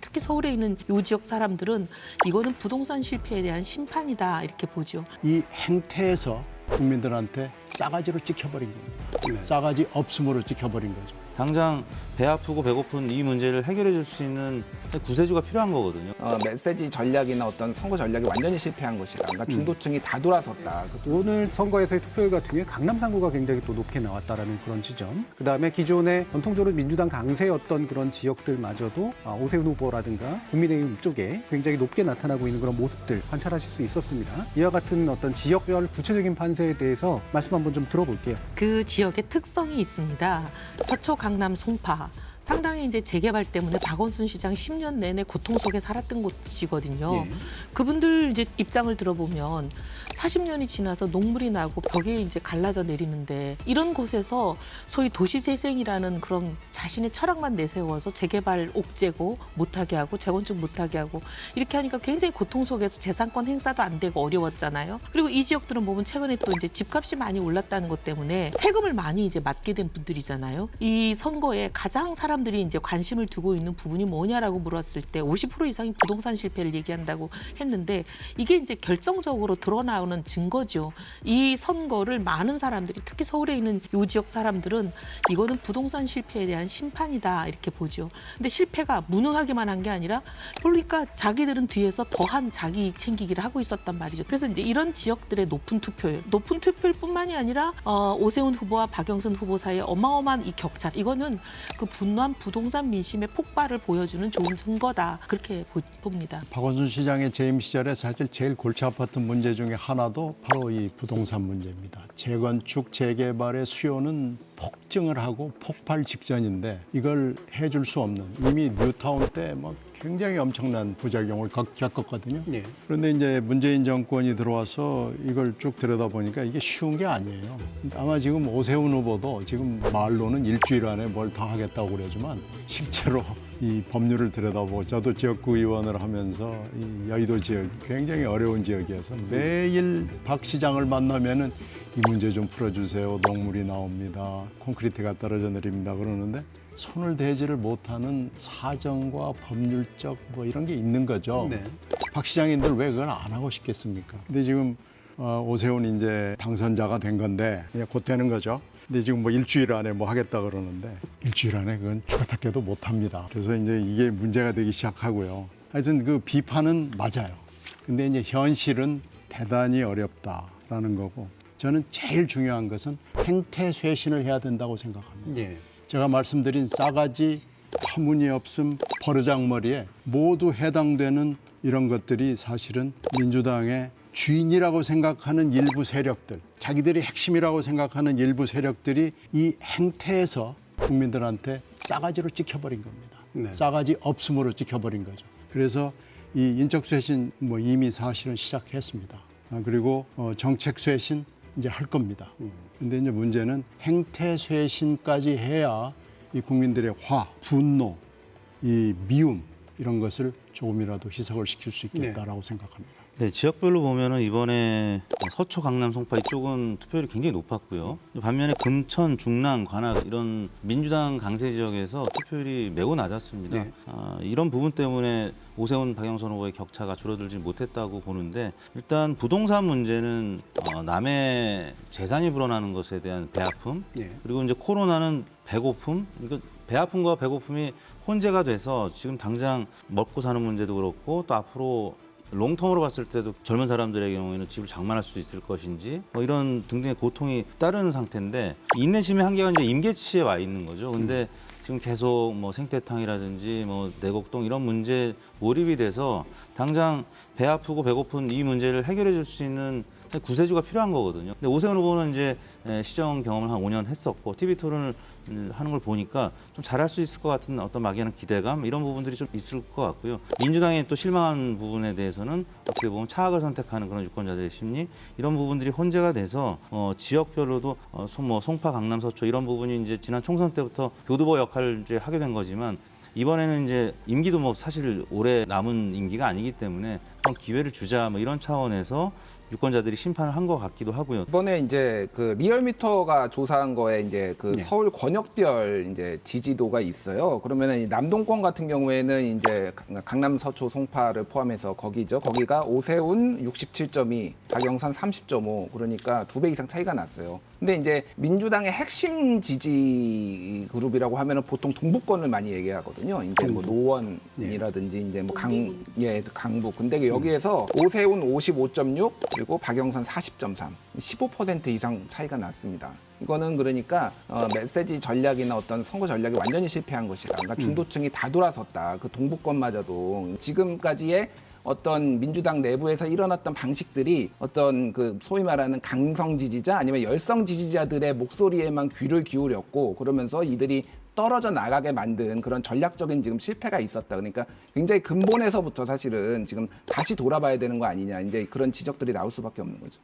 특히 서울에 있는 요 지역 사람들은 이거는 부동산 실패에 대한 심판이다 이렇게 보죠. 이 행태에서 국민들한테 싸가지로 찍혀버린 겁니다. 싸가지 없음으로 찍혀버린 거죠. 당장 배 아프고 배고픈 이 문제를 해결해 줄 수 있는 구세주가 필요한 거거든요. 어, 메시지 전략이나 어떤 선거 전략이 완전히 실패한 것이다. 그러니까 중도층이 다 돌아섰다. 오늘 선거에서의 투표율 같은 경우에 강남 3구가 굉장히 또 높게 나왔다라는 그런 지점. 그다음에 기존에 전통적으로 민주당 강세였던 그런 지역들마저도 아, 오세훈 후보라든가 국민의힘 쪽에 굉장히 높게 나타나고 있는 그런 모습들 관찰하실 수 있었습니다. 이와 같은 어떤 지역별 구체적인 판세에 대해서 말씀 한번 좀 들어볼게요. 그 지역의 특성이 있습니다. 서초, 강 남, 송파. 상당히 이제 재개발 때문에 박원순 시장 10년 내내 고통 속에 살았던 곳이거든요. 예. 그분들 이제 입장을 들어보면 40년이 지나서 녹물이 나고 벽에 이제 갈라져 내리는데 이런 곳에서 소위 도시재생이라는 그런 자신의 철학만 내세워서 재개발 옥죄고 못하게 하고 재건축 못하게 하고 이렇게 하니까 굉장히 고통 속에서 재산권 행사도 안 되고 어려웠잖아요. 그리고 이 지역들은 보면 최근에 또 이제 집값이 많이 올랐다는 것 때문에 세금을 많이 이제 맞게 된 분들이잖아요. 이 선거에 가장 사람들이 이제 관심을 두고 있는 부분이 뭐냐라고 물었을 때 50% 이상이 부동산 실패를 얘기한다고 했는데 이게 이제 결정적으로 드러나오는 증거죠. 이 선거를 많은 사람들이 특히 서울에 있는 요 지역 사람들은 이거는 부동산 실패에 대한 심판이다 이렇게 보죠. 근데 실패가 무능하게만 한 게 아니라 그러니까 자기들은 뒤에서 더한 자기 챙기기를 하고 있었단 말이죠. 그래서 이제 이런 지역들의 높은 투표율, 높은 투표율뿐만이 아니라 어, 오세훈 후보와 박영선 후보 사이에 어마어마한 이 격차, 이거는 그 분노한 부동산 민심의 폭발을 보여주는 좋은 증거다 그렇게 보, 봅니다. 박원순 시장의 재임 시절에 사실 제일 골치 아팠던 문제 중에 하나도 바로 이 부동산 문제입니다. 재건축, 재개발의 수요는 폭증을 하고 폭발 직전인데 이걸 해줄 수 없는 이미 뉴타운 때뭐 굉장히 엄청난 부작용을 겪- 겪었거든요. 예. 그런데 이제 문재인 정권이 들어와서 이걸 쭉 들여다보니까 이게 쉬운 게 아니에요. 아마 지금 오세훈 후보도 지금 말로는 일주일 안에 뭘 다 하겠다고 그러지만 실제로 이 법률을 들여다보고 저도 지역구 의원을 하면서 이 여의도 지역 굉장히 어려운 지역이어서 매일 박 시장을 만나면은 이 문제 좀 풀어주세요. 녹물이 나옵니다. 콘크리트가 떨어져 내립니다. 그러는데 손을 대지를 못하는 사정과 법률적 뭐 이런 게 있는 거죠. 네. 박 시장인들 왜 그걸 안 하고 싶겠습니까? 근데 지금 어, 오세훈 이제 당선자가 된 건데 그냥 곧 되는 거죠. 근데 지금 뭐 일주일 안에 뭐 하겠다 그러는데 일주일 안에 그건 죽었다 깨도 못 합니다. 그래서 이제 이게 문제가 되기 시작하고요. 하여튼 그 비판은 맞아요. 근데 이제 현실은 대단히 어렵다라는 거고 저는 제일 중요한 것은 행태 쇄신을 해야 된다고 생각합니다. 예. 제가 말씀드린 싸가지, 터무니없음, 버르장머리에 모두 해당되는 이런 것들이 사실은 민주당의 주인이라고 생각하는 일부 세력들, 자기들이 핵심이라고 생각하는 일부 세력들이 이 행태에서 국민들한테 싸가지로 찍혀버린 겁니다. 네. 싸가지 없음으로 찍혀버린 거죠. 그래서 이 인적 쇄신 뭐 이미 사실은 시작했습니다. 아, 그리고 어, 정책 쇄신 이제 할 겁니다. 근데 이제 문제는 행태 쇄신까지 해야 이 국민들의 화, 분노, 이 미움 이런 것을 조금이라도 희석을 시킬 수 있겠다라고 생각합니다. 네, 지역별로 보면은 이번에 서초, 강남, 송파 이쪽은 투표율이 굉장히 높았고요. 반면에 금천, 중랑, 관악 이런 민주당 강세 지역에서 투표율이 매우 낮았습니다. 네. 아, 이런 부분 때문에 오세훈, 박영선 후보의 격차가 줄어들지 못했다고 보는데 일단 부동산 문제는 어, 남의 재산이 불어나는 것에 대한 배아픔 예. 그리고 이제 코로나는 배고픔 이거 배 아픔과 배고픔이 혼재가 돼서 지금 당장 먹고 사는 문제도 그렇고 또 앞으로 롱텀으로 봤을 때도 젊은 사람들의 경우에는 집을 장만할 수 있을 것인지 뭐 이런 등등의 고통이 따르는 상태인데 인내심의 한계가 이제 임계치에 와 있는 거죠. 근데 지금 계속 뭐 생태탕이라든지 뭐 내곡동 이런 문제 몰입이 돼서 당장 배 아프고 배고픈 이 문제를 해결해 줄 수 있는 구세주가 필요한 거거든요. 근데 오세훈 후보는 이제 에, 시정 경험을 한 5년 했었고 TV 토론을 음, 하는 걸 보니까 좀 잘할 수 있을 것 같은 어떤 막연한 기대감 이런 부분들이 좀 있을 것 같고요. 민주당의 또 실망한 부분에 대해서는 어떻게 보면 차악을 선택하는 그런 유권자들의 심리 이런 부분들이 혼재가 돼서 어, 지역별로도 어, 송- 뭐 송파, 강남, 서초 이런 부분이 이제 지난 총선 때부터 교두보 역할을 이제 하게 된 거지만 이번에는 이제 임기도 뭐 사실 오래 남은 임기가 아니기 때문에 기회를 주자 뭐 이런 차원에서 유권자들이 심판을 한 것 같기도 하고요. 이번에 이제 그 리얼미터가 조사한 거에 이제 그 네. 서울 권역별 이제 지지도가 있어요. 그러면은 이 남동권 같은 경우에는 이제 강남 서초 송파를 포함해서 거기죠. 거기가 오세훈 67.2, 박영선 30.5 그러니까 두 배 이상 차이가 났어요. 근데 이제 민주당의 핵심 지지 그룹이라고 하면은 보통 동북권을 많이 얘기하거든요. 이제 뭐 노원이라든지 이제 뭐 강, 예, 강북. 근데 여기에서 오세훈 55.6 그리고 박영선 40.3, 15% 이상 차이가 났습니다. 이거는 그러니까 어, 메시지 전략이나 어떤 선거 전략이 완전히 실패한 것이다. 그러니까 중도층이 다 돌아섰다. 그 동북권마저도 지금까지의 어떤 민주당 내부에서 일어났던 방식들이 어떤 그 소위 말하는 강성 지지자 아니면 열성 지지자들의 목소리에만 귀를 기울였고 그러면서 이들이 떨어져 나가게 만든 그런 전략적인 지금 실패가 있었다. 그러니까 굉장히 근본에서부터 사실은 지금 다시 돌아봐야 되는 거 아니냐. 이제 그런 지적들이 나올 수밖에 없는 거죠.